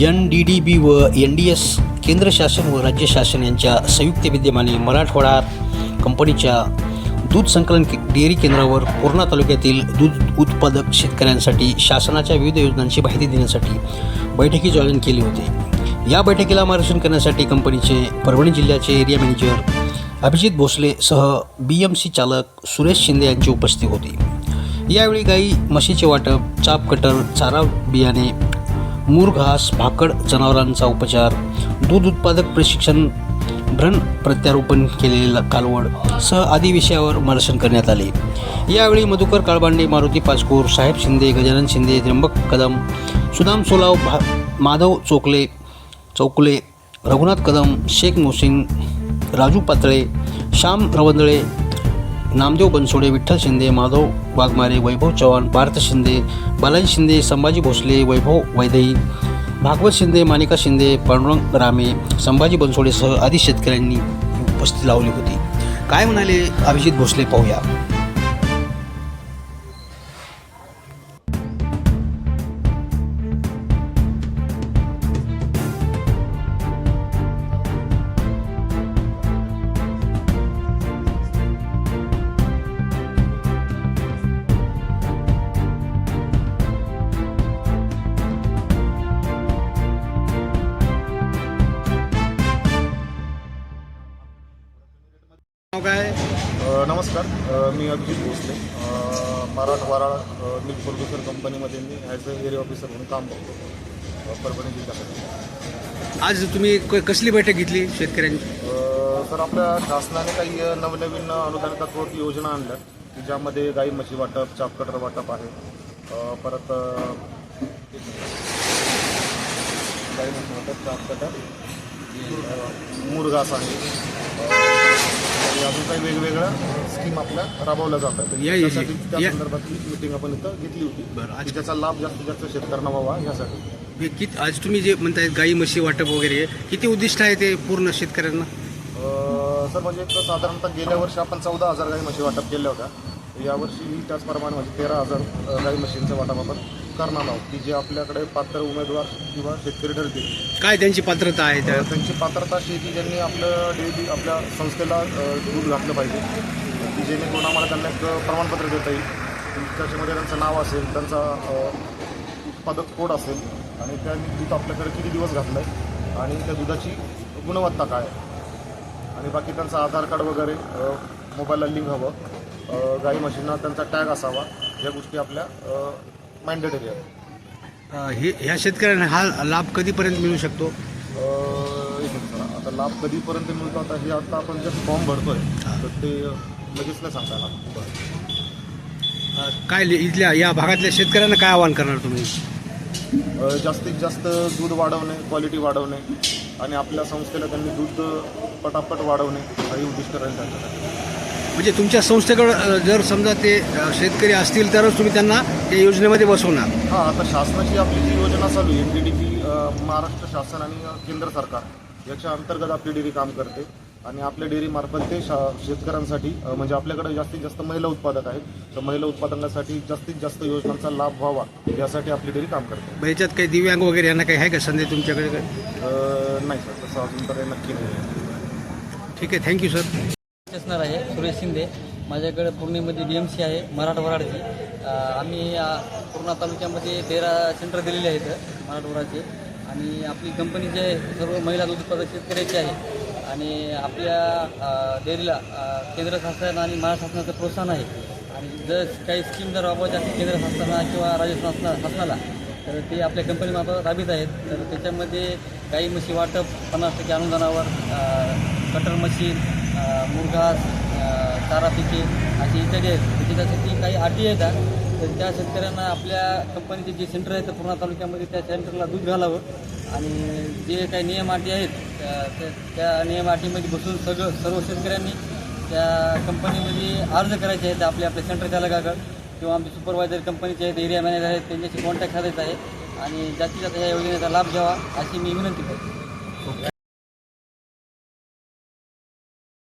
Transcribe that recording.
N D D बी व N D S केंद्र शासन व राज्य शासन यांच्या संयुक्त विद्यमाने मराठवाडा कंपनीच्या दूध संकलन डेअरी केंद्रावर पूर्णा तालुक्यातील दूध उत्पादक शेतकऱ्यांसाठी शासनाच्या विविध योजनांची माहिती देण्यासाठी बैठकीचे आयोजन केले होते. या बैठकीला मार्गदर्शन करण्यासाठी कंपनीचे परभणी जिल्ह्याचे एरिया मॅनेजर अभिजित भोसले सह बी एम सी चालक सुरेश शिंदे यांची उपस्थिती होती. यावेळी गाई म्हशीचे वाटप चाप कटर चारा बियाणे मूर घास भाकड जनावरांचा उपचार दूध उत्पादक प्रशिक्षण भ्रण प्रत्यारोपण केलेले कालवड सह आदी विषयावर मार्शन करण्यात आले. यावेळी मधुकर काळबांडे मारुती पाचकोर साहेब शिंदे गजानन शिंदे त्र्यंबक कदम सुदाम सोलाव भा माधव चोकले चौकले रघुनाथ कदम शेख मोसिंग राजू पातळे श्याम रवंदळे नामदेव बनसोडे विठ्ठल शिंदे माधव वाघमारे वैभव चव्हाण पार्थ शिंदे बालाजी शिंदे संभाजी भोसले वैभव वैदई भागवत शिंदे मानिका शिंदे पांडुरंग रामे संभाजी बनसोडेसह आदी शेतकऱ्यांनी उपस्थिती लावली होती. काय म्हणाले अभिजित भोसले पाहूया. नाव काय? नमस्कार. मी अभिजित भोसले. मराठवाडा मिल्क प्रोड्युसर कंपनीमध्ये मी ॲज अ एरिया ऑफिसर म्हणून काम करतो. परभणी जिल्ह्यामध्ये. आज तुम्ही क- कसली बैठक घेतली शेतकऱ्यांची? अ, तर आपल्या शासनाने काही नवनवीन अनुदान तत्वावरती योजना आणल्या की ज्यामध्ये गाई म्हशी वाटप चापकटर वाटप आहे. अ, परत अ, गाई म्हशी वाटप चापकटर अ, मुरघास आहे. अ, अजून काही वेगवेगळ्या स्कीम आपल्या राबवल्या जातात या- या- त्यासाठी त्या या- संदर्भातली मिटिंग आपण इथं घेतली होती. बरं, आज- की त्याचा लाभ जास्तीत जास्त शेतकऱ्यांना व्हावा यासाठी. हे किती आज तुम्ही जे म्हणताय गाई म्हशी वाटप वगैरे किती उद्दिष्ट आहे ते पूर्ण शेतकऱ्यांना? अ, सर म्हणजे एक साधारणतः गेल्या वर्षी आपण चौदा हजार गाई म्हशी वाटप केल्या होत्या. यावर्षी त्याचप्रमाणे म्हणजे तेरा हजार अ, गाई म्हशींचं वाटप आपण करणार आहोत की जे आपल्याकडे पात्र उमेदवार किंवा शेतकरी ठरतील. काय त्यांची पात्रता आहे त्या? तर त्यांची पात्रता अशी आहे की ज्यांनी आपलं डेली आपल्या संस्थेला अ, दूध घातलं पाहिजे की जेणेकरून आम्हाला त्यांना एक प्रमाणपत्र देता येईल. त्याच्यामध्ये त्यांचं नाव असेल त्यांचा अ, उत्पादक कोड असेल आणि त्यांनी दूध आपल्याकडे किती दिवस घातलं आहे आणि त्या दुधाची गुणवत्ता काय आहे. आणि बाकी त्यांचं आधार कार्ड वगैरे अ, मोबाईलला लिंक हवं. अ, गाई म्हशींना त्यांचा टॅग असावा या गोष्टी आपल्या मॅन्डेटरी हे ह्या शेतकऱ्यांना हा लाभ कधीपर्यंत मिळू शकतो? अ, एक मिनिट जरा. आता लाभ कधीपर्यंत मिळतो? आता हे आता आपण जे फॉर्म भरतोय तर ते लगेच नाही सांगता येणार. अ, काय ले- इथल्या या भागातल्या शेतकऱ्यांना काय आवाहन करणार तुम्ही? अ, जास्तीत जास्त दूध वाढवणे क्वालिटी वाढवणे आणि आपल्या संस्थेला त्यांनी दूध पटापट वाढवणे काही उद्दिष्ट राहील त्यांच्याकडे म्हणजे तुमच्या संस्थेकडं जर समजा ते शेतकरी असतील तरच तुम्ही त्यांना त्या योजनेमध्ये बसवणार. हां आता शासनाची आपली जी योजना चालू आहे N D D P Maharashtra शासन आणि केंद्र सरकार याच्या अंतर्गत आपली डेअरी काम करते. आणि आपल्या डेअरीमार्फत ते शा शेतकऱ्यांसाठी म्हणजे आपल्याकडे जास्तीत जास्त महिला उत्पादक आहेत. तर महिला उत्पादनासाठी जास्तीत जास्त योजनांचा लाभ व्हावा यासाठी आपली डेअरी काम करते. मग याच्यात काही दिव्यांग वगैरे यांना काही आहे का संधी तुमच्याकडे? काय? अ, नाही सर तसं अजून तर काही नक्की नाही आहे. ठीक आहे थँक्यू सर. असणार आहे. सुरेश शिंदे. माझ्याकडे पूर्णेमध्ये बी एम सी आहे मराठवाडाची आम्ही पूर्णा तालुक्यामध्ये तेरा सेंटर दिलेले आहेत मराठवाडाचे आणि आपली कंपनी जे आहे सर्व महिला दूध उत्पादक शेतकऱ्याची आहे. आणि आपल्या अं, डेअरीला केंद्र शासन आणि महाराष्ट्र शासनाचं प्रोत्साहन आहे. आणि जर काही स्कीम जर राबवायची असतील केंद्र शासनाला किंवा राज्य शासना शासनाला तर ते आपल्या कंपनीमार्फत राबीत आहेत. तर त्याच्यामध्ये गाई म्हशी वाटप पन्नास टक्के अनुदानावर कटर मशीन मुरघास अं, पिके अशी इत्यादी आहेत. तर त्याच्यासाठी काही अटी आहेत तर त्या शेतकऱ्यांना आपल्या कंपनीचे जे सेंटर आहे तर पूर्णा तालुक्यामध्ये त्या सेंटरला दूध घालावं. आणि जे काही नियम अटी आहेत त्या- त्या- त्या नियम अटीमध्ये बसून सगळं सर्व शेतकऱ्यांनी त्या कंपनीमध्ये अर्ज करायचे आहेत आपल्या आपल्या सेंटर चालकाकडं. किंवा आमचे सुपरवायझर कंपनीचे आहेत एरिया मॅनेजर आहेत त्यांच्याशी कॉन्टॅक्ट साधायचा आहे. आणि जास्तीत जास्त या योजनेचा लाभ घ्यावा अशी मी विनंती करतो.